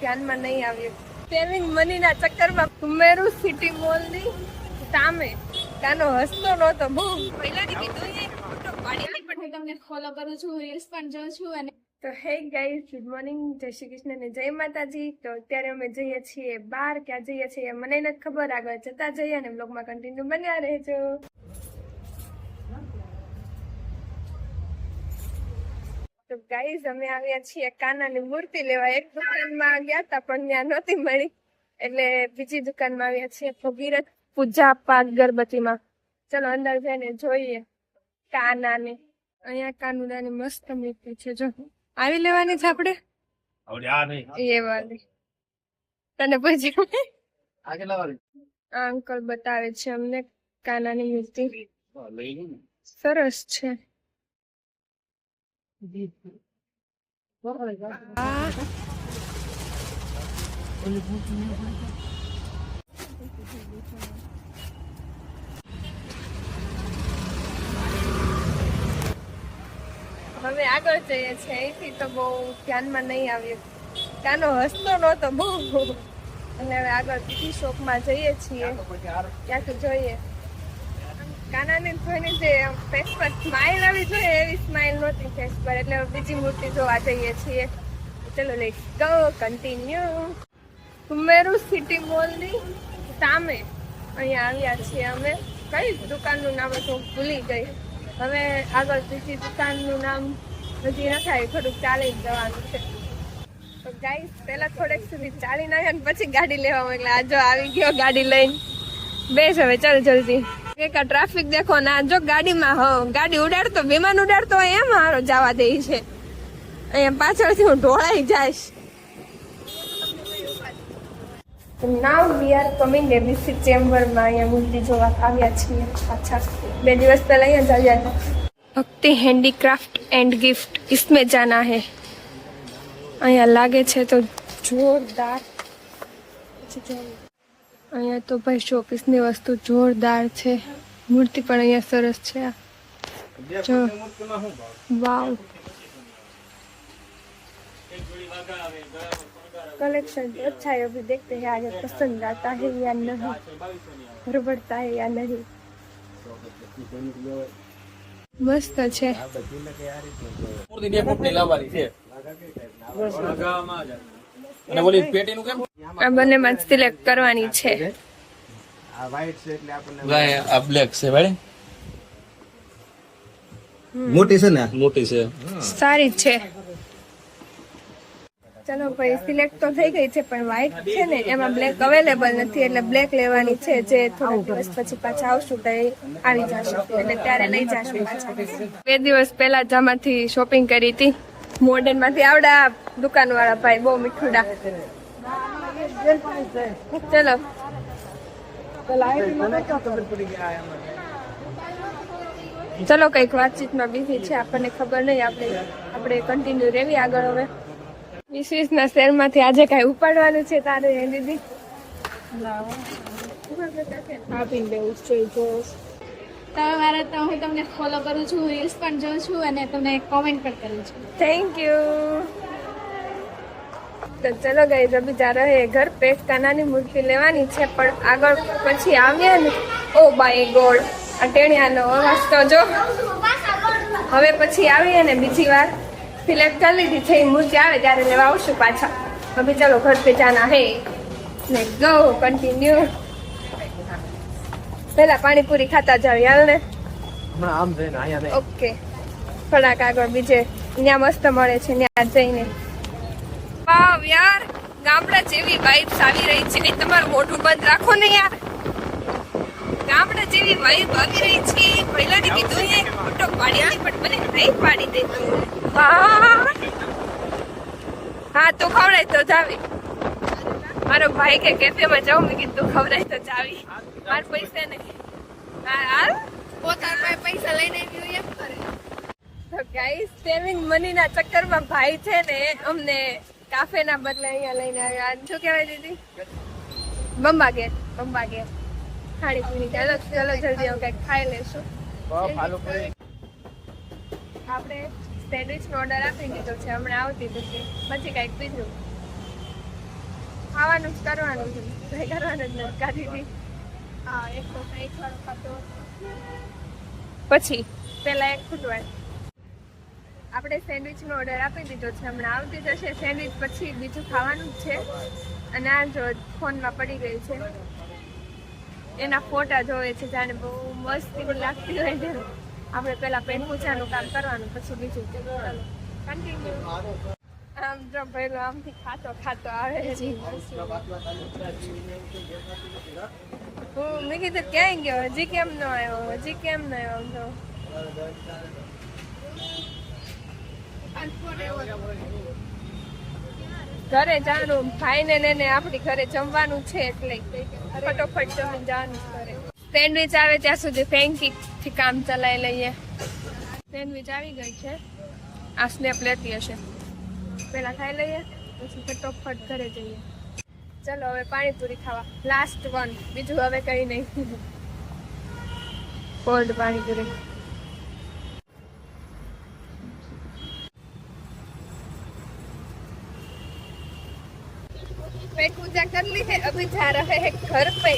ધ્યાનમાં નહીં આવ્યું. સેવિંગ મનીના ચક્કરમાં ઉમેરું સિટી મોલની સામે. કાનો હસતો નહોતો. બહુ પહેલાથી કીધું છે ફોટો પાડી હું તમને ફોલો કરું છું રીલ્સ પણ જોઉં છું અને તો હે ગાઈઝ ગુડ મોર્નિંગ જય શ્રી કૃષ્ણ અને જય માતાજી. તો અત્યારે અમે જઈએ છીએ બહાર ક્યાં જઈએ છીએ મને નથી ખબર. આગળ જતા જઈએ અને બ્લોગમાં કન્ટિન્યુ બન્યા રહેજો. ગાઈઝ અમે આવ્યા છીએ કાનાની મૂર્તિ લેવા. એક દુકાનમાં ગયા હતા પણ ત્યાં નહોતી મળી. એટલે બીજી દુકાનમાં આવ્યા છીએ ભગીરથ પૂજા પાક ગરબતીમાં ચલો અંદર જઈને જોઈએ કાનાને. અહીંયા કાનુડાની મસ્ત મૂર્તિ છે જો. આવી લેવાની છે આપણે? આવડે આ નહીં. એ વાલી. તને પછી આ અંકલ બતાવે છે અમને કાનાની મૂર્તિ. સરસ છે. હવે આગળ જઈએ છીએ. અહીંથી તો બહુ ધ્યાનમાં નહીં આવ્યું. કાનો હસતો નહોતો બહુ. અને હવે આગળ બીજી શોપમાં જઈએ છીએ. ક્યાંક જોઈએ. કાનાને જોઈને જે ફેસ પર સ્માઇલ આવી જોઈએ એવી સ્માઇલ નહોતી ફેસ પર. એટલે બીજી મૂર્તિ જોવા જઈએ છીએ. ચલો લેટ્સ ગો કન્ટિન્યુ ઉમેરું સિટી મોલની સામે. અહીંયા આવ્યા છીએ અમે. કઈ દુકાનનું નામ હતું ભૂલી ગઈ. હવે આગળ બીજી દુકાનનું નામ હજી ન થાય, થોડુંક ચાલી જવાનું છે. તો ગાઈસ પહેલા થોડેક સુધી ચાલી નાખ્યા પછી ગાડી લેવા એટલે આજો આવી ગયો ગાડી લઈને. બેસ હવે, ચાલ જલ્દી. કેકા ટ્રાફિક દેખો ના જો ગાડીમાં હો ગાડી ઉડાડતો વિમાન ઉડાડતો એમ મારો જવા દે છે. અહીંયા પાછળથી હું ઢોળાઈ જઈશ. Now we are coming ABC ચેમ્બરમાં અહીંયા મૂર્તિ જોવા આવ્યા છીએ પાછા. બે દિવસ પહેલા અહીંયા જ આવ્યા ભક્તિ હેન્ડીક્રાફ્ટ એન્ડ ગિફ્ટ ઇસમે જાના હે. અહીંયા લાગે છે તો જોરદાર. પછી અહીંયા તો ભાઈ શોપીસની વસ્તુ જોરદાર છે મૂર્તિ પણ અહીંયા સરસ છે આ. જો વાવ कलेक्शन तो अच्छा है अभी देखते हैं आगे पसंद आता है या नहीं परवड़ता है या नहीं મસ્ત છે મૂર્તિ બે ફૂટની લાવવાની છે અને ઓલી પેટીનું કેમ? આ બંનેમાં સિલેક્ટ કરવાની છે. ગાય આ બ્લેક છે ભાઈ. મોટી છે ને? મોટી છે. સારી છે. ચલો ભાઈ સિલેક્ટ તો થઈ ગઈ છે પણ વ્હાઈટ છે ને એમાં બ્લેક અવેલેબલ નથી એટલે બ્લેક લેવાની છે જે થોડા દિવસ પછી પાછા આવશું તો આવી જશે. એટલે ત્યારે લઈ જશું પાછા. બે દિવસ પહેલા જ આમાંથી શોપિંગ કરી હતી. મોડર્નમાંથી આવડા દુકાન વાળા ભાઈ બહુ મીઠુડા ચલો. ચલો કંઈક વાતચીતમાં બીજી છે આપણને ખબર નહીં આપણે આપણે કન્ટિન્યુ રહેવી આગળ હવે. વીસ વીસ ના શેરમાંથી આજે કઈ ઉપાડવાનું છે તારે એ દીદી? આપીને દેવું છે જો તમે મારે તો હું તમને ફોલો કરું છું રીલ્સ પણ જોઉં છું અને તમને કોમેન્ટ પણ કરું છું. થેન્ક યુ તો ચલો ગઈ અભી જા રહે ઘર पे કાનાની મૂર્તિ લેવાની છે પણ આગળ પછી આવ્યા ને. ઓ બાય ગોડ આ ટેણિયાનો અવાજ તો જો. હવે પછી આવીએ ને બીજી વાર. સિલેક્ટ કરી લીધી છે એ મૂર્તિ આવે ત્યારે લેવા આવશું પાછા. અભી ચલો ઘર પે જાના હે. ને ગો કન્ટિન્યુ પેલા પાણીપુરી ખાતા જાવ યાર ને? આમ જઈને ઓકે થોડાક આગળ બીજે ત્યાં મસ્ત મળે છે ત્યાં જઈને. વાવ યાર. ગામડા જેવી વાઇબ્સ આવી રહી છે. એ તમારું મોઢું બંધ રાખો ને યાર. ગામડા જેવી વાઇબ આવી રહી છે. પહેલાથી કીધું છે ફોટો પાડી દે પણ મને નહીં પાડી દે હા? તો ખવડાય તો જાવી. મારો ભાઈ કે કેફેમાં જાઉં મેં કીધું ખવડાય તો જાવી. માર પૈસા નહીં. હા હાલ? પોતાના પૈસા લઈને આવ્યું એમ કરે. તો ગાઈસ સેવિંગ મનીના ચક્કરમાં ભાઈ છે ને અમને કાફેના બદલે અહીંયા લઈને આવ્યા. શું કહેવાય દીદી? બંબા ગેટ બંબા ગેટ. ખાણી પીણી ચાલો ચાલો જલ્દી આવું કંઈક ખાઈ લેશું આપણે સેન્ડવિચનો ઓર્ડર આપી દીધો છે હમણાં આવતી પછી પછી કંઈક બીજું. ખાવાનું જ કરવાનું છે. કઈ કરવાનું જ નથી કાઢી દીધી હા એક તો એક ખાતો પછી પેલા એક ફૂટવાય આપણે સેન્ડવિચનો ઓર્ડર આપી દીધો છે. હમણાં આવતી જશે સેન્ડવિચ પછી બીજું ખાવાનું જ છે. અને આ જો ફોનમાં પડી ગઈ છે. એના ફોટા જોવે છે જાણે બહુ મસ્તી લાગતી હોય છે. આપણે પેલા પેન પૂછાનું કામ કરવાનું પછી બીજું કન્ટિન્યુ આમ જો પેલો આમથી ખાતો ખાતો આવે છે. હું મેં કીધું ક્યાંય ગયો? હજી કેમ ન આવ્યો? હજી કેમ ન આવ્યો? આમ તો ઘરે જવાનું ભાઈને ને આપણી ઘરે જમવાનું છે એટલે ફટોફટ જમીને જવાનું ઘરે સેન્ડવિચ આવે ત્યાં સુધી ફેંકી થી કામ ચલાવી લઈએ. સેન્ડવિચ આવી ગઈ છે. આ સ્નેપ લેતી હશે. પેલા ખાઈ લઈએ, પછી ફટોફટ ઘરે જઈએ. ચલો હવે પાણીપુરી ખાવા. લાસ્ટ વન બીજું હવે કઈ નહીં. કોલ્ડ પાણીપુરી. पेट पूजा कर ली है अभी जा रहे हैं घर पे